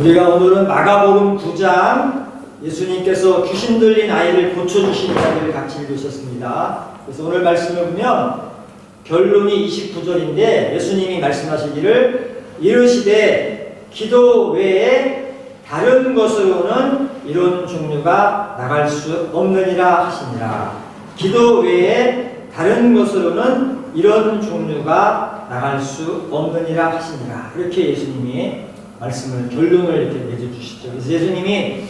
우리가 오늘은 마가복음 9장 예수님께서 귀신 들린 아이를 고쳐주신 이야기를 같이 읽으셨습니다. 그래서 오늘 말씀을 보면 결론이 29절인데 예수님이 말씀하시기를 이르시되 기도 외에 다른 것으로는 이런 종류가 나갈 수 없느니라 하시니라. 기도 외에 다른 것으로는 이런 종류가 나갈 수 없느니라 하시니라. 이렇게 예수님이 말씀을 결론을 이렇게 내주시죠. 그래서 예수님이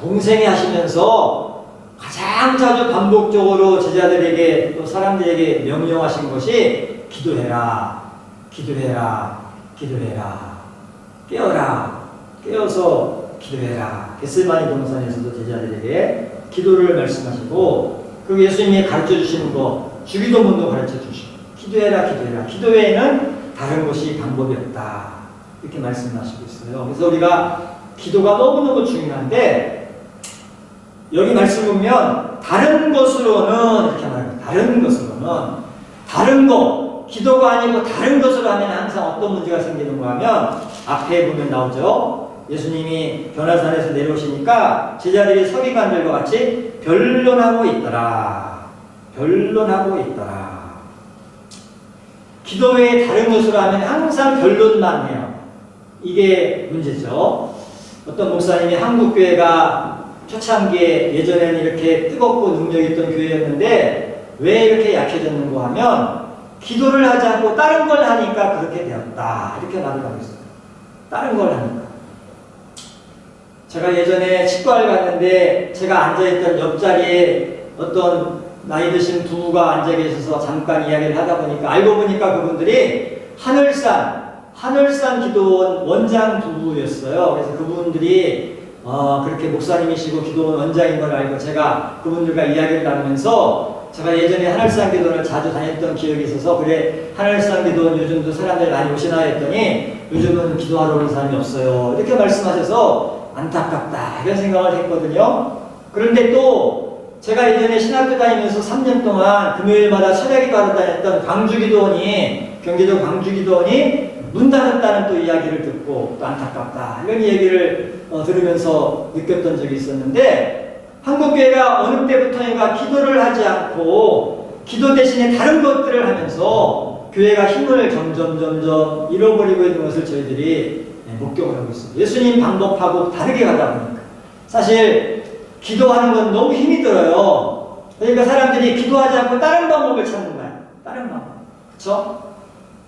공생애 하시면서 가장 자주 반복적으로 제자들에게 또 사람들에게 명령하신 것이 기도해라, 기도해라, 기도해라, 깨어라, 깨어서 기도해라. 게스마니 동산에서도 제자들에게 기도를 말씀하시고 그 예수님이 가르쳐 주시는 거 주기도문도 가르쳐 주시고 기도해라, 기도해라. 기도 외에는 다른 것이 방법이 없다. 이렇게 말씀하시고 있어요. 그래서 우리가 기도가 너무너무 중요한데 여기 말씀 보면 다른 것으로는 이렇게 말합니다. 다른 것으로는 다른 거 기도가 아니고 다른 것으로 하면 항상 어떤 문제가 생기는가 하면 앞에 보면 나오죠. 예수님이 변화산에서 내려오시니까 제자들이 서기관들과 같이 변론하고 있더라. 변론하고 있더라. 기도 외에 다른 것으로 하면 항상 변론만 해요. 이게 문제죠. 어떤 목사님이 한국교회가 초창기에 예전에는 이렇게 뜨겁고 능력 있던 교회였는데 왜 이렇게 약해졌는가 하면 기도를 하지 않고 다른 걸 하니까 그렇게 되었다. 이렇게 말을 하고 있어요. 다른 걸 하니까. 제가 예전에 치과를 갔는데 제가 앉아있던 옆자리에 어떤 나이 드신 부부가 앉아 계셔서 잠깐 이야기를 하다 보니까 알고 보니까 그분들이 하늘산 하늘산 기도원 원장 부부였어요. 그래서 그분들이 어, 그렇게 목사님이시고 기도원 원장인 걸 알고 제가 그분들과 이야기를 나누면서 제가 예전에 하늘산 기도원을 자주 다녔던 기억이 있어서 그래 하늘산 기도원 요즘도 사람들 많이 오시나 했더니 요즘은 기도하러 오는 사람이 없어요. 이렇게 말씀하셔서 안타깝다 이런 생각을 했거든요. 그런데 또 제가 예전에 신학교 다니면서 3년 동안 금요일마다 철야기도 하러 다녔던 광주기도원이 경기도 광주기도원이 문 닫았다는 또 이야기를 듣고 또 안타깝다 이런 얘기를 어, 들으면서 느꼈던 적이 있었는데 한국교회가 어느 때부터인가 기도를 하지 않고 기도 대신에 다른 것들을 하면서 교회가 힘을 점점 점점 잃어버리고 있는 것을 저희들이 네, 목격을 하고 있습니다. 예수님 방법하고 다르게 가다 보니까 사실 기도하는 건 너무 힘이 들어요. 그러니까 사람들이 기도하지 않고 다른 방법을 찾는 거야. 다른 방법. 그렇죠?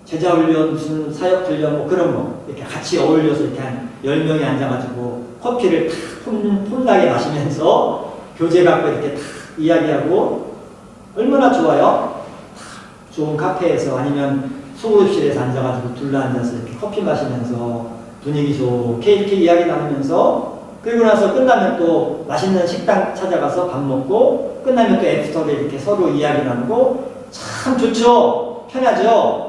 제자 훈련, 무슨 사역 훈련, 뭐 그런 거. 이렇게 같이 어울려서 이렇게 한 10명이 앉아가지고 커피를 탁 폼, 폼나게 마시면서 교재 갖고 이렇게 탁 이야기하고 얼마나 좋아요? 탁 좋은 카페에서 아니면 소그룹실에서 앉아가지고 둘러앉아서 이렇게 커피 마시면서 분위기 좋게 이렇게 이야기 나누면서 그리고 나서 끝나면 또 맛있는 식당 찾아가서 밥 먹고 끝나면 또 애프터에 이렇게 서로 이야기 나누고 참 좋죠? 편하죠?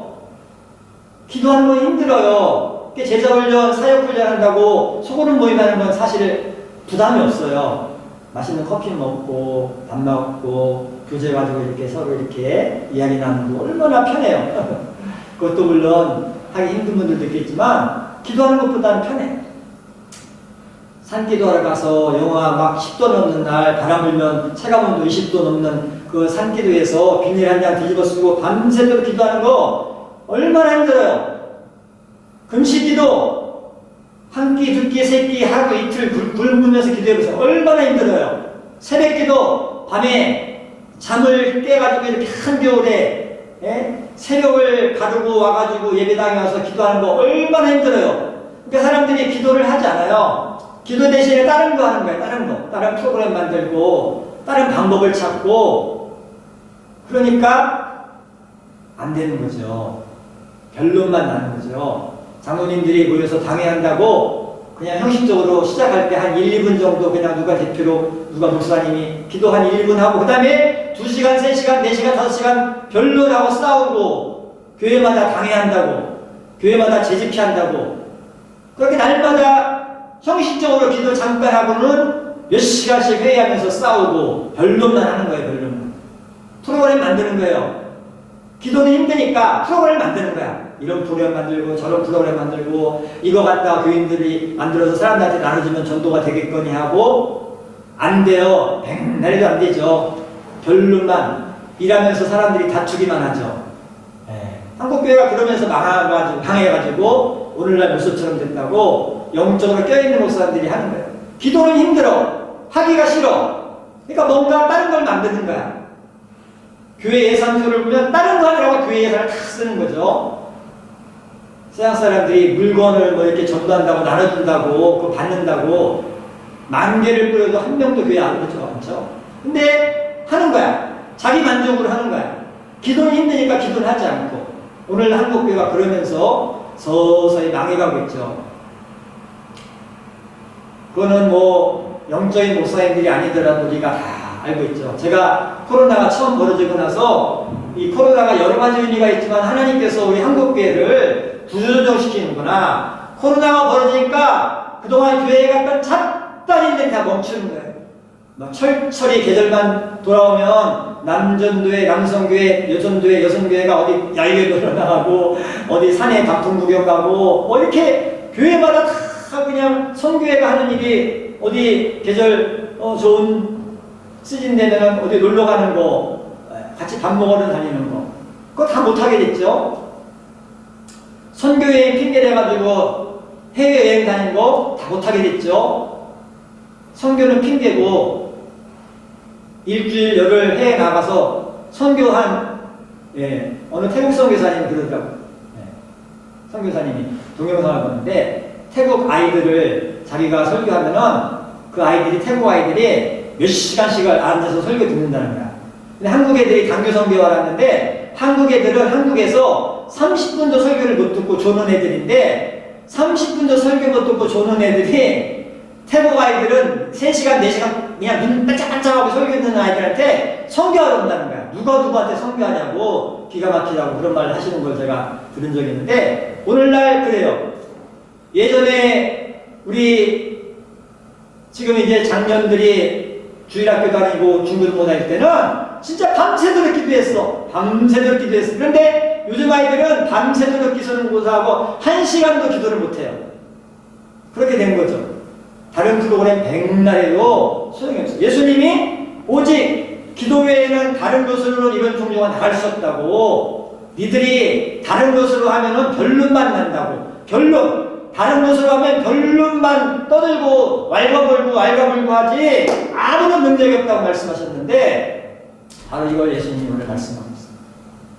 기도하는 건 힘들어요. 제자 훈련, 사역 훈련 한다고 소그룹 모임하는 건 사실 부담이 없어요. 맛있는 커피 먹고 밥 먹고 교재 가지고 이렇게 서로 이렇게 이야기 나누고 얼마나 편해요. 그것도 물론 하기 힘든 분들도 있겠지만 기도하는 것보다는 편해. 산 기도하러 가서 영하 막 10도 넘는 날 바람 불면 체감온도 20도 넘는 그 산 기도에서 비닐 한 장 뒤집어 쓰고 밤새도록 기도하는 거 얼마나 힘들어요. 금식기도 한 끼, 두 끼, 세 끼 하루 이틀 굶- 굶으면서 기도해보세요. 얼마나 힘들어요. 새벽기도 밤에 잠을 깨가지고 이렇게 한겨울에 예? 새벽을 가르고 와가지고 예배당에 와서 기도하는 거 얼마나 힘들어요. 그러니까 사람들이 기도를 하지 않아요. 기도 대신에 다른 거 하는 거예요. 다른 거. 다른 프로그램 만들고 다른 방법을 찾고 그러니까 안 되는 거죠. 결론만 나는 거죠. 장로님들이 모여서 당회한다고 그냥 형식적으로 시작할 때 한 1, 2분 정도 그냥 누가 대표로 누가 목사님이 기도 한 1분 하고 그 다음에 2시간, 3시간, 4시간, 5시간 변론하고 싸우고 교회마다 당회한다고 교회마다 재집회 한다고 그렇게 날마다 형식적으로 기도 잠깐 하고는 몇 시간씩 회의하면서 싸우고 변론만 하는 거예요, 변론만. 프로그램 만드는 거예요. 기도는 힘드니까 프로그램 만드는 거야. 이런 프로그램 만들고 저런 프로그램 만들고 이거 갖다 교인들이 만들어서 사람들한테 나눠주면 전도가 되겠거니 하고 안 돼요. 백날도 안 되죠. 결론만 일하면서 사람들이 다투기만 하죠. 예. 한국교회가 그러면서 망해가지고, 망해가지고 오늘날 모습처럼 된다고 영적으로 껴있는 목사들이 하는 거예요. 기도는 힘들어. 하기가 싫어. 그러니까 뭔가 다른 걸 만드는 거야. 교회 예산표를 보면 다른 거 하느라고 교회 예산을 다 쓰는 거죠. 서양 사람들이 물건을 뭐 이렇게 전도한다고 나눠준다고 그거 받는다고 만 개를 뿌려도 한 명도 교회 안 오죠. 그렇죠? 근데 하는 거야. 자기 만족으로 하는 거야. 기도는 힘드니까 기도는 하지 않고 오늘 한국 교회가 그러면서 서서히 망해가고 있죠. 그거는 뭐 영적인 목사님들이 아니더라도 우리가 다 알고 있죠. 제가 코로나가 처음 벌어지고 나서 이 코로나가 여러 가지 의미가 있지만 하나님께서 우리 한국 교회를 구조조정시키는구나. 코로나가 벌어지니까 그동안 교회에 갔던 잡다리들이 다 멈추는 거예요. 막 철철이 계절만 돌아오면 남전도회, 남성교회, 여전도회, 여성교회가 어디 야외 놀러 나가고 어디 산에 단풍 구경 가고 뭐 이렇게 교회마다 다 그냥 성교회가 하는 일이 어디 계절 어, 좋은 시즌 되면 어디 놀러 가는 거 같이 밥 먹으러 다니는 거 그거 다 못하게 됐죠. 선교여행 핑계 대가지고 해외여행 다니는 거다 못하게 됐죠. 선교는 핑계고 일주일 열흘 해외 나가서 선교한 예, 어느 태국 선교사님이 그러더라고요. 예, 선교사님이 동영상을 보는데 태국 아이들을 자기가 설교하면은 그 아이들이 태국 아이들이 몇 시간씩을 앉아서 설교 듣는다는 거야. 근데 한국 애들이 당교 선교를 하는데 한국 애들은 한국에서 30분도 설교를 못 듣고 조는 애들인데 30분도 설교 못 듣고 조는 애들이 태국 아이들은 3시간, 4시간 그냥 눈 반짝반짝하고 설교 듣는 아이들한테 선교하러 온다는 거야. 누가 누구한테 선교하냐고 기가 막히다고 그런 말을 하시는 걸 제가 들은 적이 있는데 오늘날 그래요. 예전에 우리 지금 이제 장년들이 주일학교 다니고 중고등부 다닐 때는 진짜 밤새도록 기도했어. 밤새도록 기도했어. 그런데 요즘 아이들은 밤새도록 기도는 고사하고 한 시간도 기도를 못해요. 그렇게 된 거죠. 다른 프로그램 백날에도 소용이 없어요. 예수님이 오직 기도 외에는 다른 것으로는 이런 종류가 나갈 수 없다고 니들이 다른 것으로 하면은 결론만 난다고 결론 다른 것으로 하면 결론만 떠들고 왈가불고 왈가불고 하지 아무런 능력이 없다고 말씀하셨는데 바로 이걸 예수님이 오늘 말씀하고 있습니다.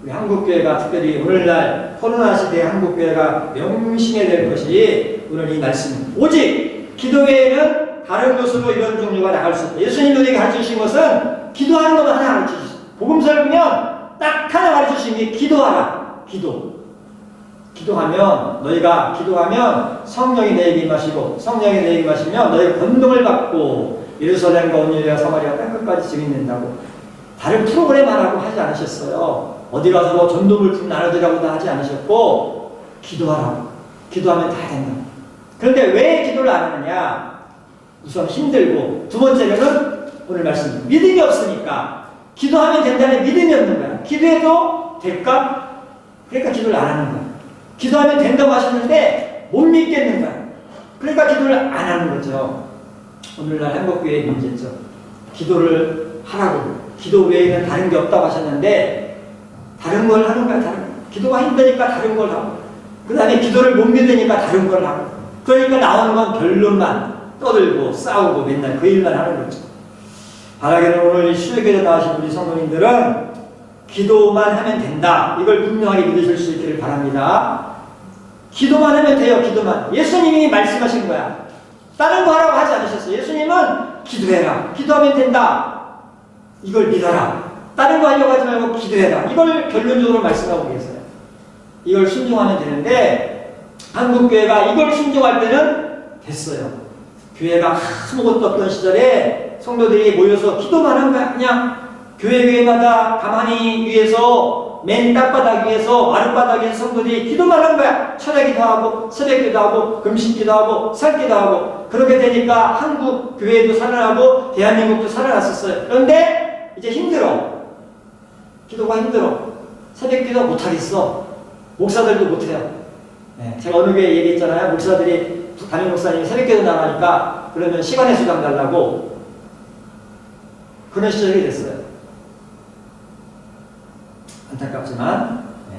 우리 한국교회가 특별히 오늘날 코로나 시대의 한국교회가 명심해야 될 것이 오늘 이 말씀 오직 기도 외에는 다른 것으로 이런 종류가 나갈 수 없다. 예수님 우리에게 가르치신 것은 기도하는 것만 하나 가르치셨어요. 복음서를 보면 딱 하나 가르치신 게 기도하라. 기도. 기도하면 너희가 기도하면 성령이 내게 임하시고 성령이 내게 임하시면 너희가 권능을 받고 예루살렘과 온유리와 사마리아 땅끝까지 증인된다고 다른 프로그램 하라고 하지 않으셨어요. 어디 가서 뭐 전도물 품 나눠드라고도 하지 않으셨고 기도하라고 기도하면 다 된다. 그런데 왜 기도를 안 하느냐? 우선 힘들고 두 번째로는 오늘 말씀 믿음이 없으니까 기도하면 된다는 믿음이 없는 거야. 기도해도 될까? 그러니까 기도를 안 하는 거야. 기도하면 된다고 하셨는데 못 믿겠는 거야. 그러니까 기도를 안 하는 거죠. 오늘날 한국교회의 문제죠. 기도를 하라고. 기도 외에는 다른 게 없다고 하셨는데 다른 걸 하는 거야. 다른 거. 기도가 힘드니까 다른 걸 하고 그 다음에 기도를 못 믿으니까 다른 걸 하고 그러니까 나오는 건 결론만 떠들고 싸우고 맨날 그 일만 하는 거죠. 바라기는 오늘 이 수요일에 나오신 우리 성도님들은 기도만 하면 된다. 이걸 분명하게 믿으실 수 있기를 바랍니다. 기도만 하면 돼요, 기도만. 예수님이 말씀하신 거야. 다른 거 하라고 하지 않으셨어요. 예수님은 기도해라. 기도하면 된다. 이걸 믿어라. 다른 거 하려고 하지 말고 기도해라. 이걸 결론적으로 말씀하고 계세요. 이걸 순종하면 되는데, 한국교회가 이걸 순종할 때는 됐어요. 교회가 아무것도 없던 시절에 성도들이 모여서 기도만 한 거야. 그냥 교회 교회마다 가만히 위에서 맨 땅바닥 위에서 위에서 성도들이 기도만 한 거야. 철야 기도 하고 새벽 기도 하고 금식 기도 하고 살 기도 하고 그렇게 되니까 한국 교회도 살아나고 대한민국도 살아났었어요. 그런데 이제 힘들어. 기도가 힘들어. 새벽 기도 못하겠어. 목사들도 못해요. 네, 제가 어느 교회 얘기했잖아요. 목사들이 담임 목사님이 새벽 기도 나가니까 그러면 시간의 수당 달라고 그런 시절이 됐어요. 안타깝지만 네.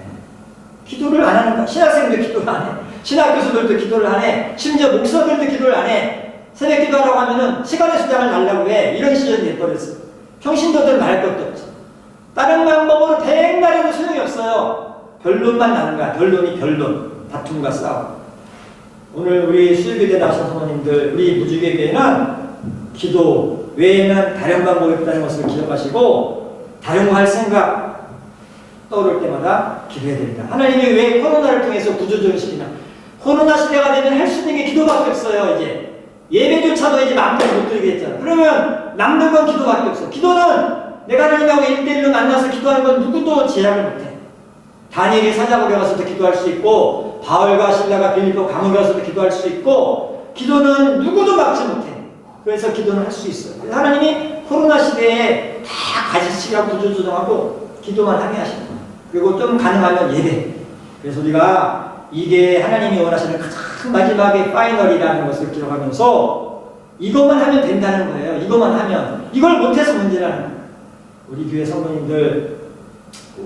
기도를 안 하는 거. 신학생도 기도를 안 해. 신학 교수들도 기도를 안 해. 심지어 목사들도 기도를 안 해. 새벽 기도하라고 하면은 시간의 수당을 달라고 해. 이런 시절이 돼버렸어. 평신도들 말할 것도 없어. 다른 방법으로 백날 해도 소용이 없어요. 결론만 나는 거야. 결론이 결론. 다툼과 싸움. 오늘 우리 수요일에 나오신 사모님들, 우리 무주교 교회는 기도 외에는 다른 방법이 없다는 것을 기억하시고 다른 거 할 생각 떠오를 때마다 기도해야 됩니다. 하나님이 왜 코로나를 통해서 구조조정을 시키냐? 코로나 시대가 되면 할 수 있는 게 기도밖에 없어요. 이제 예배조차도 이제 마음대로 못 드리게 했잖아. 그러면 남는 건 기도밖에 없어. 기도는 내가 하나님하고 일대일로 만나서 기도하는 건 누구도 제약을 못해. 다니엘이 사자굴에 가서도 기도할 수 있고 바울과 신라가 빌립보 감옥에 가서도 기도할 수 있고 기도는 누구도 막지 못해. 그래서 기도는 할 수 있어요. 하나님이 코로나 시대에 다 가지치기하고 구조조정하고 기도만 하게 하시는 거예요. 그리고 좀 가능하면 예배. 그래서 우리가 이게 하나님이 원하시는 가장 마지막의 파이널이라는 것을 기억하면서 이것만 하면 된다는 거예요. 이것만 하면. 이걸 못해서 문제라는. 우리 교회 성도님들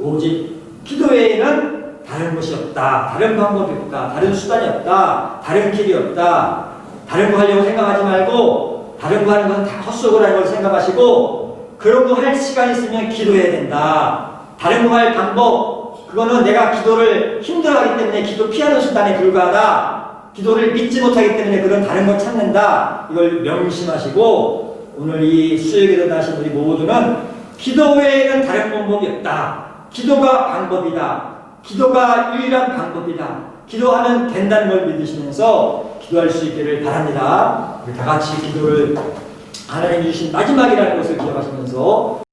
오직 기도 외에는 다른 것이 없다. 다른 방법이 없다. 다른 수단이 없다. 다른 길이 없다. 다른 거 하려고 생각하지 말고 다른 거 하는 건 다 헛소리라는 걸 생각하시고 그런 거 할 시간 있으면 기도해야 된다. 다른 거 할 방법 그거는 내가 기도를 힘들어하기 때문에 기도 피하는 수단에 불과하다. 기도를 믿지 못하기 때문에 그런 다른 걸 찾는다. 이걸 명심하시고 오늘 이 수요일에 나신 우리 모두는 기도 외에는 다른 방법이 없다. 기도가 방법이다. 기도가 유일한 방법이다. 기도하면 된다는 걸 믿으시면서 기도할 수 있기를 바랍니다. 다 같이 기도를 하나님 주신 마지막이라는 것을 기억하시면서